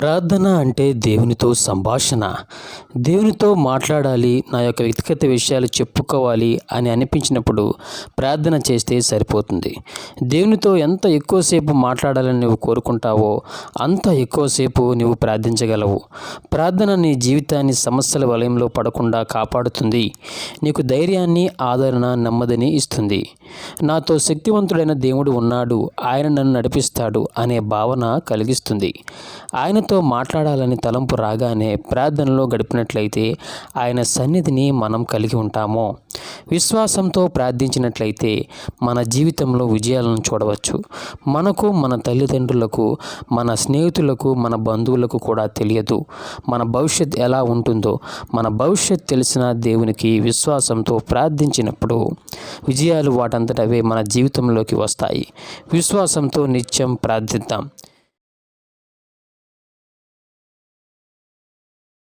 ప్రార్థన అంటే దేవునితో సంభాషణ. దేవునితో మాట్లాడాలి నా యొక్క వ్యక్తిగత విషయాలు చెప్పుకోవాలి అని అనిపించినప్పుడు ప్రార్థన చేస్తే సరిపోతుంది. దేవునితో ఎంత ఎక్కువసేపు మాట్లాడాలని నువ్వు కోరుకుంటావో అంత ఎక్కువసేపు నువ్వు ప్రార్థించగలవు. ప్రార్థన నీ జీవితాన్ని సమస్యల వలయంలో పడకుండా కాపాడుతుంది. నీకు ధైర్యాన్ని ఆదరణ నెమ్మదిని ఇస్తుంది. నాతో శక్తివంతుడైన దేవుడు ఉన్నాడు ఆయన నన్ను నడిపిస్తాడు అనే భావన కలిగిస్తుంది. ఆయన ఆయనతో మాట్లాడాలని తలంపు రాగానే ప్రార్థనలో గడిపినట్లయితే ఆయన సన్నిధిని మనం కలిగి ఉంటాము. విశ్వాసంతో ప్రార్థించినట్లయితే మన జీవితంలో విజయాలను చూడవచ్చు. మనకు మన తల్లిదండ్రులకు మన స్నేహితులకు మన బంధువులకు కూడా తెలియదు. మన భవిష్యత్ ఎలా ఉంటుందో మన భవిష్యత్ తెలిసిన దేవునికి విశ్వాసంతో ప్రార్థించినప్పుడు విజయాలు వాటంతటవే మన జీవితంలోకి వస్తాయి. విశ్వాసంతో నిత్యం ప్రార్థిద్దాం.